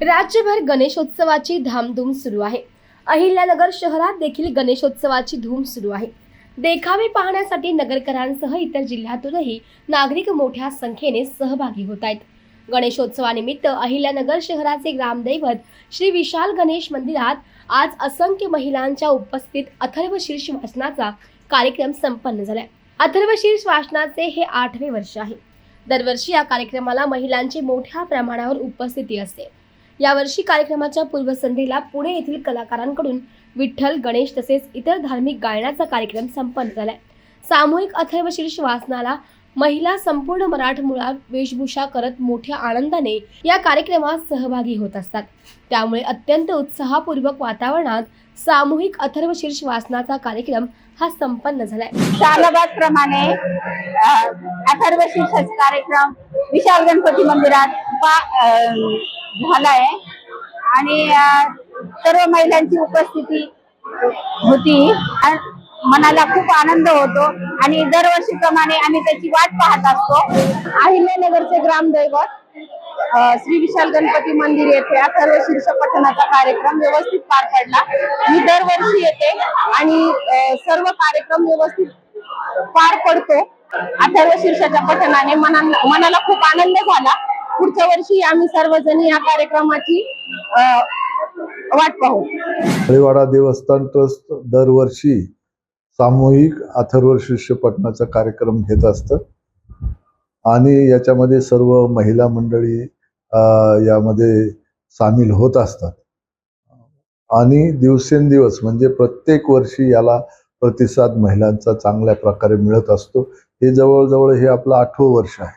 राज्यभर गणेशोत्सवाची धामधूम सुरू आहे. अहिल्यानगर शहरात देखील गणेशोत्सवाची धूम सुरू आहे. देखावे पाहण्यासाठी नगरकरांसह इतर जिल्ह्यातूनही नागरिक मोठ्या संख्येने सहभागी होत आहेत. गणेशोत्सवानिमित्त अहिल्यानगर शहराचे ग्रामदैवत श्री विशाल गणेश मंदिरात आज असंख्य महिलांच्या उपस्थित अथर्वशीर्ष वाचनाचा कार्यक्रम संपन्न झाला अथर्वशीर्ष वाचनाचे हे आठवे वर्ष आहे. दरवर्षी या कार्यक्रमाला महिलांची मोठ्या प्रमाणावर उपस्थिती असते. यावर्षी कार्यक्रमाच्या पूर्वसंध्येला पुणे येथील कलाकारांकडून विठ्ठल गणेश तसेच इतर धार्मिक गायनाचा कार्यक्रम संपन्न झालाय. सामूहिक अथर्वशीर्ष वाचनाला महिला संपूर्ण मराठमोळा वेशभूषा करत मोठ्या आनंदाने या कार्यक्रमात सहभागी होत असतात. त्यामुळे अत्यंत उत्साहपूर्वक वातावरणात सामूहिक अथर्वशीर्ष वाचनाचा कार्यक्रम हा संपन्न झालाय. सालाबाद प्रमाणे अथर्वशीर्ष कार्यक्रम विशाल गणपती मंदिरात झालाय. आणि सर्व महिलांची उपस्थिती होती. मनाला खूप आनंद होतो. आणि दरवर्षीप्रमाणे आम्ही त्याची वाट पाहत असतो. अहिल्यानगरचे ग्रामदैवत श्री विशाल गणपती मंदिर येथे अथर्व शीर्ष पठणाचा कार्यक्रम व्यवस्थित पार पडला. मी दरवर्षी येते आणि सर्व कार्यक्रम व्यवस्थित पार पडतो. अथर्व शीर्षाच्या पठणाने मनाला खूप आनंद झाला. पुढच्या वर्षी आम्ही सर्वजण या कार्यक्रमाची वाट पाहू. हरिवाडा देवस्थान ट्रस्ट दरवर्षी सामूहिक अथर्व शिष्य पठणाचा कार्यक्रम घेत असतं. आणि याच्यामध्ये सर्व महिला मंडळी यामध्ये सामील होत असतात. आणि दिवसेंदिवस म्हणजे प्रत्येक वर्षी याला प्रतिसाद महिलांचा चांगल्या प्रकारे मिळत असतो. हे जवळजवळ हे आपलं आठवं वर्ष आहे.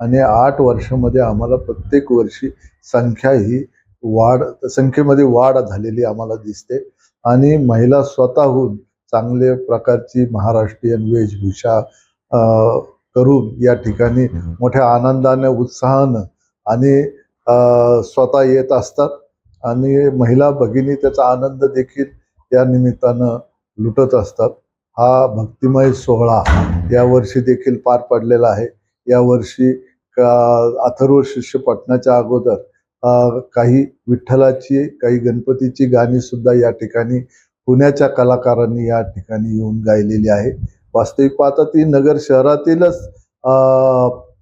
आणि आठ वर्षामध्ये आम्हाला प्रत्येक वर्षी संख्या ही वाढ संख्येमध्ये वाढ झालेली आम्हाला दिसते. आणि महिला स्वतःहून चांगल्या प्रकारची महाराष्ट्रीयन वेशभूषा करून या ठिकाणी मोठ्या आनंदाने उत्साहानं आणि स्वतः येत असतात. आणि महिला भगिनी त्याचा आनंद देखील या निमित्तानं लुटत असतात. हा भक्तिमय सोहळा यावर्षी देखील पार पडलेला आहे. यावर्षी अथर्व शिष्य पठणाच्या अगोदर काही विठ्ठलाची काही गणपतीची गाणी सुद्धा या ठिकाणी पुण्याच्या कलाकारांनी या ठिकाणी येऊन गायलेली आहे. वास्तविक पाहता ती नगर शहरातीलच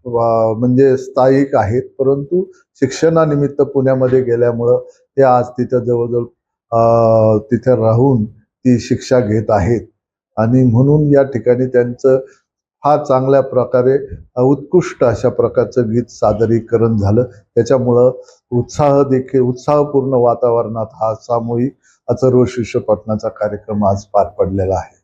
म्हणजे स्थायिक आहेत. परंतु शिक्षणानिमित्त पुण्यामध्ये गेल्यामुळं ते आज तिथं जवळजवळ तिथे राहून ती शिक्षा घेत आहेत. आणि म्हणून या ठिकाणी त्यांचं हा चांगल्या प्रकारे उत्कृष्ट अशा प्रकारचं गीत सादरीकरण झालं. त्याच्यामुळं उत्साह देखील उत्साहपूर्ण वातावरणात हा सामूहिक अथर्व शिष्य पठणाचा कार्यक्रम आज पार पडलेला आहे.